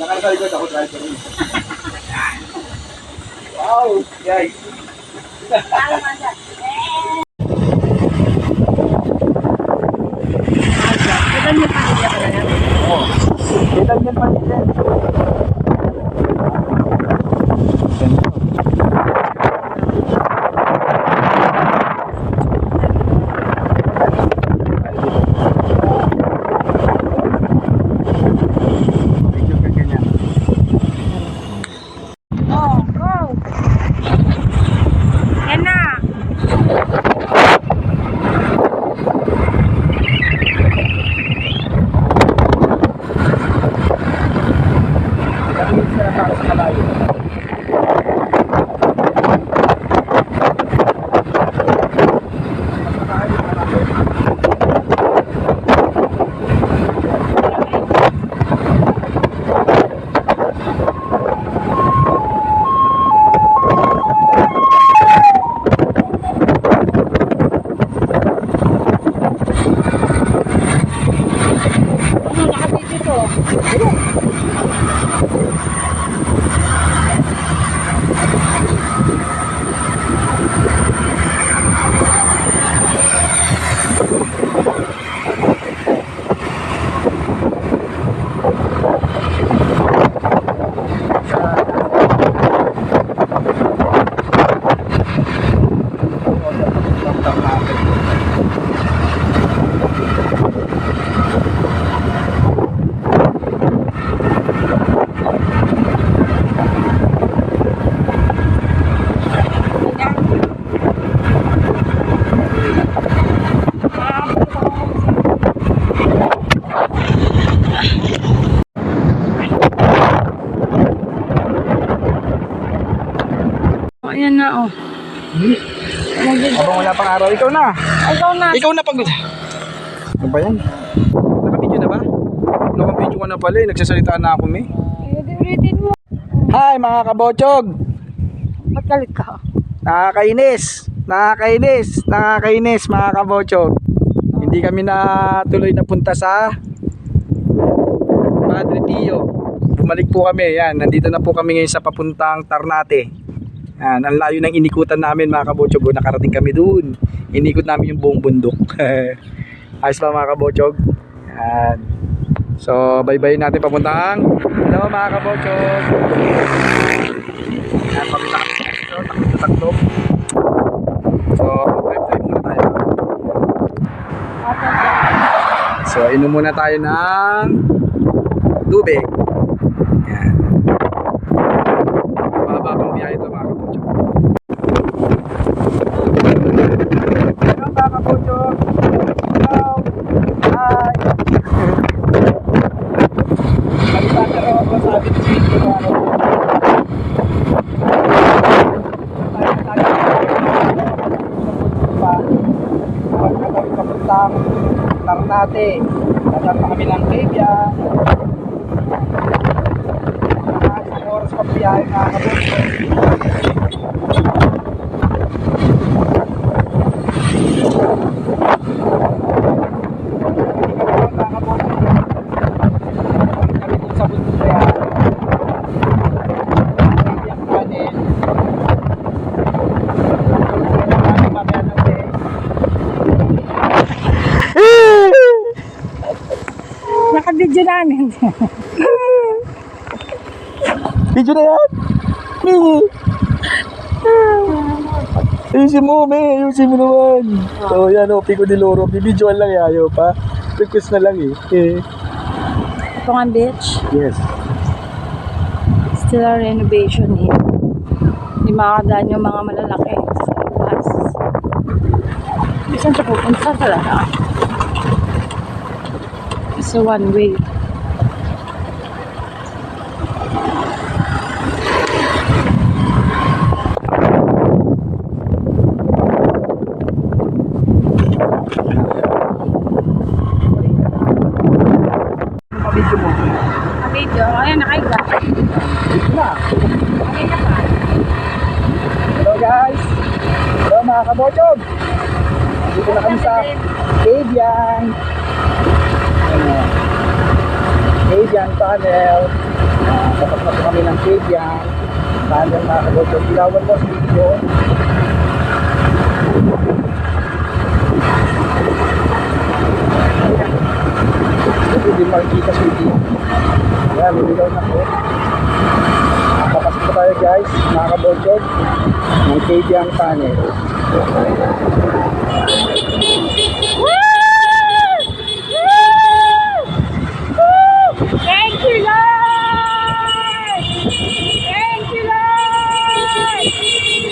Nakasa likod ako, driver. wow, guys. Yung pamilya ka na yan? Ilan yan pa din? Ikaw na. Ay, ikaw na. Ikaw na pagod. Ano ba yan? Nakabidyo na ba? Nakabidyo ka na pala eh. Nagsasalita na ako, may. Eh, ulitin mo. Hi mga kabotsog! Ba't galit ka? Nakakainis! Nakakainis! Nakakainis mga kabotsog! Hindi kami na tuloy na punta sa Padre Pio. Bumalik po kami. Yan, nandito na po kami ngayon sa papuntang Tarnate. Yan, ang layo ng inikutan namin mga kabotsog. Oh, Nakarating kami doon. Inikot namin yung buong bundok. Ayos ba mga kabotsog? Yan. So, bye-bye natin papuntang. Hello mga kabotsog! Yan, pamita kami dito. Takbo-takbo. So, drive-drive muna tayo. So, inom muna tayo ng tubig. Yan. Mababa pang biyahe ito mga kapocho. Hello mga kapocho. Hello. Hi. Salita ka raw ako sa atin sa video mga kapocho. kami papuntang Tarnate. Dadaan pa kami ng Libya. Isang oras pa biyahe mga kabutso. Sa bundok na yan. Libya kanin. Mamaya ng day. Nakabidyo namin. Video na yan! Ayusin mo, may. Ayusin mo naman. Oh, yan o. Pico de Loro. Bibidyoan lang yayo pa. Request na lang eh. eh. Ito nga beach. Yes. Still a renovation here. Hindi makakadaan yung mga malalaki. Saan siya pupunta? Talaga? It's a one way. Pabidyo mo. Video. Ayan, nakahiga. Dito na. Nakahiga pa. Hello guys. Hello mga kabotog. Dito Ayan. Cadian Tunnel. Uh, tapos na kami ng Cadian. Tunnel mga kabocho. Ilawan mo sa video. Hindi makikita sa video. Ayan, lumigaw na po. Po tayo guys, mga kabocho. Ng Cadian Tunnel. Thank you, Lord! Thank you, Lord!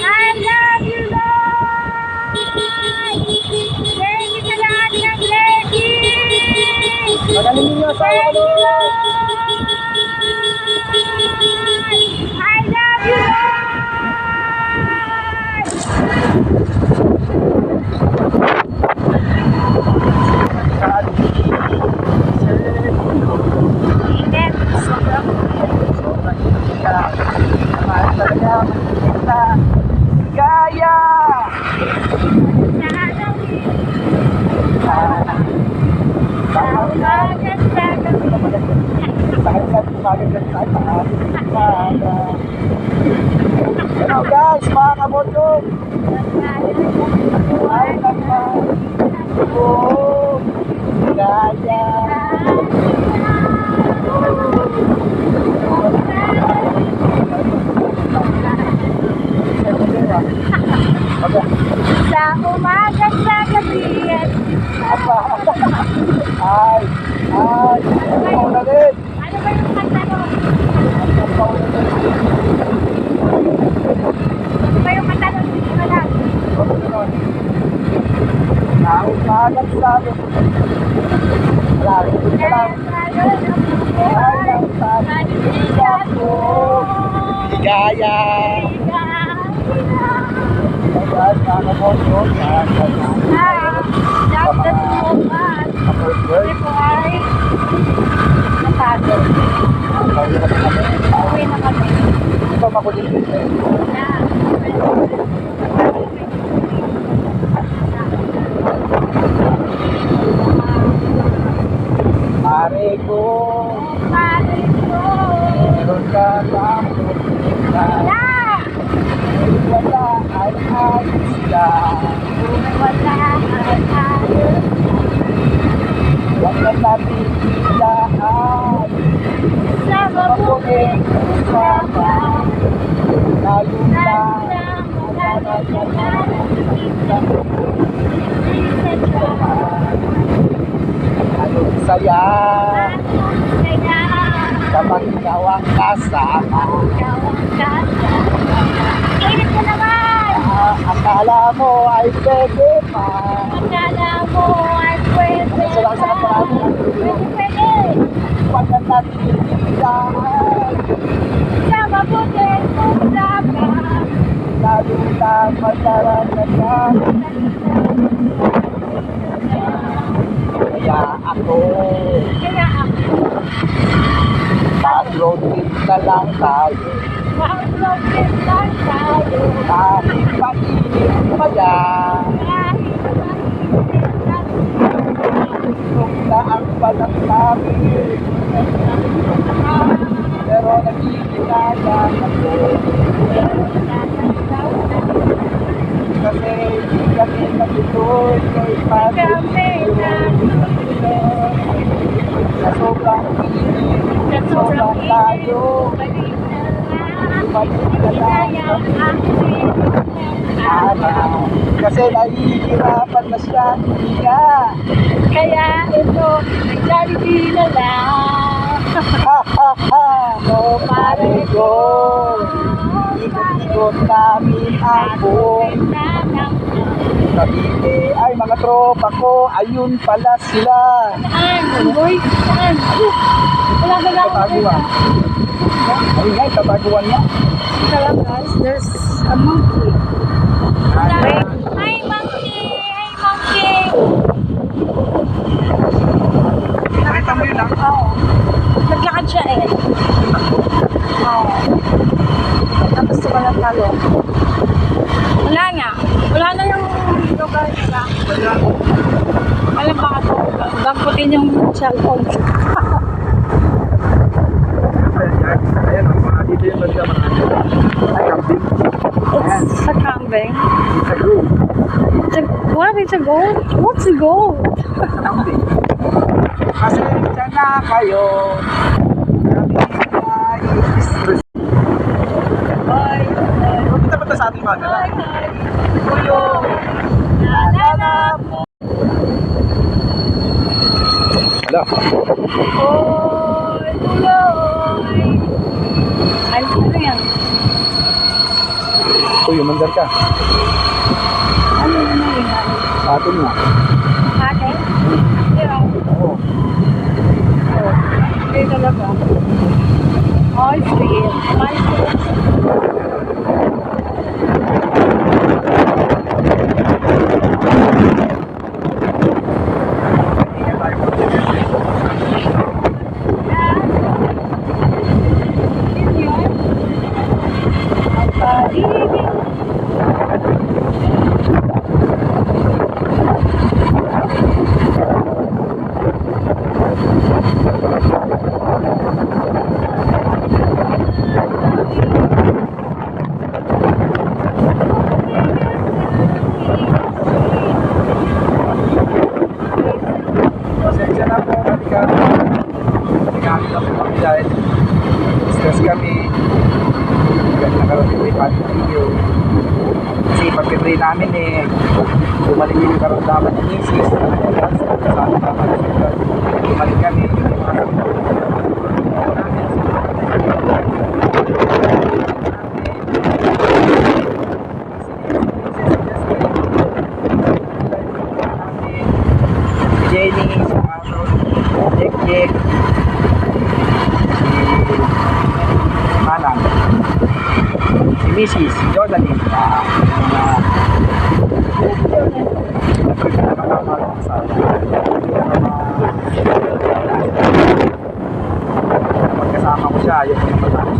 I love you, Lord! Thank you sa lahat ng blessings! Magaling ninyo sa Thank you, ano. Lord! I love you, Lord! Init. Sobrang Gaya! Umagat sa gabi. Hello guys, mga kabotong! Ay, naman! Oh, Gaya! Sa umaga sa gabi at Ay! Ay! Paunalit! ano ba yung kanta mo? Ano ba yung kanta mo? Hindi ko alam. Naumagat sa amin. Maraming salamat. Ay, ang sabi ko. Ligaya! Ayan, mga kabotong. Ayan, ayan. Kapag work. Napagod. Uwi na kami. Ito makulit dito. Mare ko, Pare ko. meron ka ba na Na! wala ay ayos ka. Wala ay ayos. Huwag ka natin ilahan. Sa mabuti. Sama, lalo na anong saya kapag ikaw ang kasama. Init ka naman! Ah, akala mo ay pwede pa. Akala mo ay pwede Sa lang sa pa. Pwede, pwede. Huwag ka natin ilahan. Sa mabuti kung dapat. Lalo na madaranasan. Kaya ako, Kaya ako, mag-road trip na lang tayo. mag-vlog din lang tayo. Kahit mainit pa yan. Kahit lang Kung na ang balat namin. Pero nagkikilala ako. Kasi hindi kami Pati. Kami na Sa sobrang init, sa sobrang layo. balik na lang. Balik na lang. Kaya akin Ana. Kasi nahihirapan na siya. Hindi ka. Kaya ito, nag-Jollibee na lang. Ha ha ha. No, pare ko. Ikot-ikot namin ang buong Cavite. Ay, mga tropa ko. Ayun pala sila. Saan? Boy, saan? Wala ba lang? Kataguan. Ayun nga, kataguan niya. Ito lang guys, there's a monkey. Ay, Hi monkey! Hi monkey! Nakita mo yun ah. Oo. Naglakad siya eh. Oo. Tapos di ba nagtalo? Wala na. Wala na yung lugar nila. Wala. Alam ba ka to? Bagputin yung cellphone. Ayan, mga dito yung magkamaraan. Ay, kambing. It's a kambing. It's a gold. A, what? It's a gold? What's a gold? Kambing. Kasi dyan na kayo. Ay Bye. Pupunta ba sa ating mga. Bye. Kuyo. La. Hala. Oy, tuloy. Ano ano yan? Uy, umandar ka. Ano yun na yun? Atin nga. Ate? Yeah. Oo. Oh, hindi talaga. It's real. Mahal ko. Ingat tayo po. Yun yun. Ang pag-ibig. Pasensya na po. Halika. Nagkakit na po kami dahil stress kami. Ganyan nakarating may panic video. Kasi pagkatry namin eh, bumalik yung karamdaman ng misis. Sa ating mga Bumalik kami. Si Jenny, si Aaron, Jek Jek, si Manang, si Mrs. si Jordanin, ah, mga Pagkasama ko siya, ayaw ko na matapos.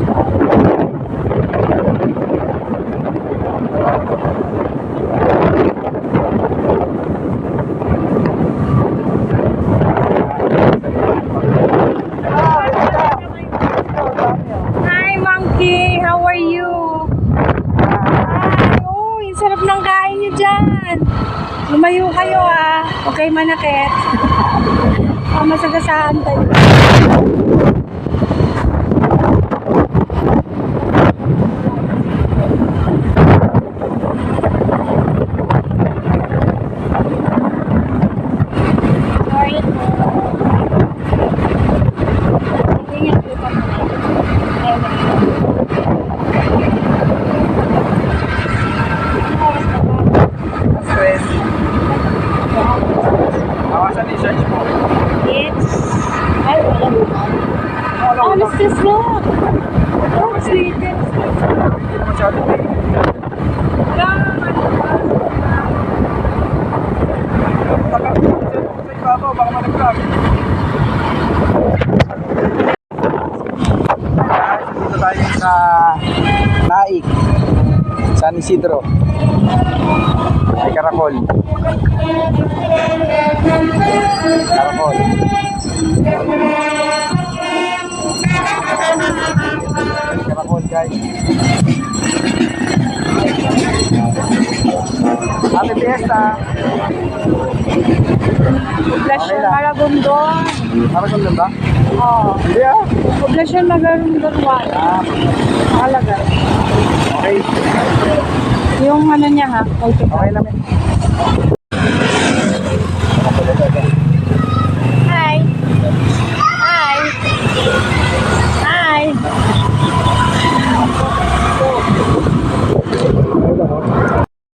Hi, monkey! How are you? Hi! Oh, yung sarap ng kain niyo dyan. Lumayo kayo ah. Okay, manakit. Oh, masagasaan tayo. Sorry po. Ingat po kami. Stress. Awasan ni search mo. It's... Ay, wala mo. Oh, Miss Chris look! Oh, sweet. Hindi mo masyado eh. Taka, sa ibabaw, baka malaglag. Dito tayo sa Naik, San Isidro. Ay Karakol. Karakol. Karakol guys. Happy Fiesta! Poblasyon Maragondon. Lang ba? Oh. Hindi ah. Poblasyon Maragondon 1. Ah, Nakalaga. okay. Yung ano niya ha. Okay. Okay eh.